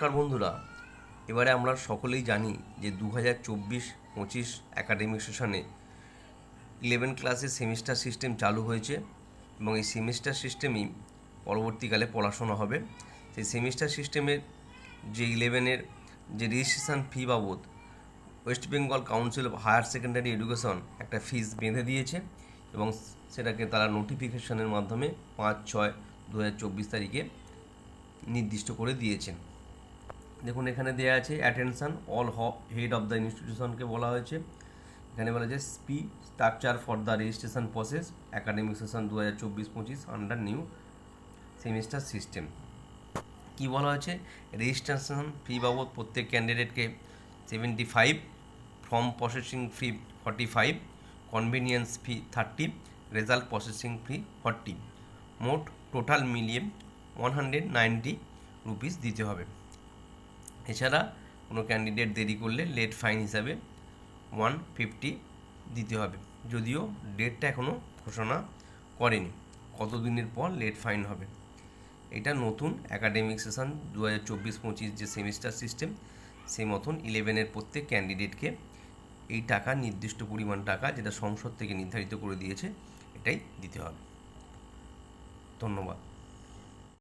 নমস্কার বন্ধুরা। এবারে আমরা সকলেই জানি যে দু হাজার চব্বিশ পঁচিশ একাডেমিক সেশনে ইলেভেন ক্লাসের সেমিস্টার সিস্টেম চালু হয়েছে এবং এই সেমিস্টার সিস্টেমই পরবর্তীকালে পড়াশোনা হবে। সেই সেমিস্টার সিস্টেমের যে ইলেভেনের যে রেজিস্ট্রেশন ফি বাবদ West Bengal council of higher secondary education একটা ফিস বেঁধে দিয়েছে এবং সেটাকে তারা নোটিফিকেশনের মাধ্যমে পাঁচ ছয় দু তারিখে নির্দিষ্ট করে দিয়েছেন। দেখুন, এখানে দেওয়া আছে attention all head of the ইনস্টিটিউশনকে বলা হয়েছে। এখানে বলা হয়েছে স্পি structure for the registration process academic session দু হাজার চব্বিশ পঁচিশ আন্ডার নিউ সেমিস্টার সিস্টেম কি বলা হয়েছে? রেজিস্ট্রেশন ফি বাবদ প্রত্যেক ক্যান্ডিডেটকে seventy five form processing fee forty five convenience fee thirty result processing fee forty মোট টোটাল মিলিয়ে ওয়ান হান্ড্রেড নাইনটি রুপিস দিতে হবে। এছাড়া কোনো ক্যান্ডিডেট দেরি করলে লেট ফাইন হিসাবে ওয়ান ফিফটি দিতে হবে। যদিও ডেটটা এখনও ঘোষণা করেনি, কতদিনের পর লেট ফাইন হবে। এটা নতুন একাডেমিক সেশন দু হাজার চব্বিশ পঁচিশ যে সেমিস্টার সিস্টেম সেই মতন ইলেভেনের প্রত্যেক ক্যান্ডিডেটকে এই টাকা, নির্দিষ্ট পরিমাণ টাকা যেটা সংসদ থেকে নির্ধারিত করে দিয়েছে, এটাই দিতে হবে। ধন্যবাদ।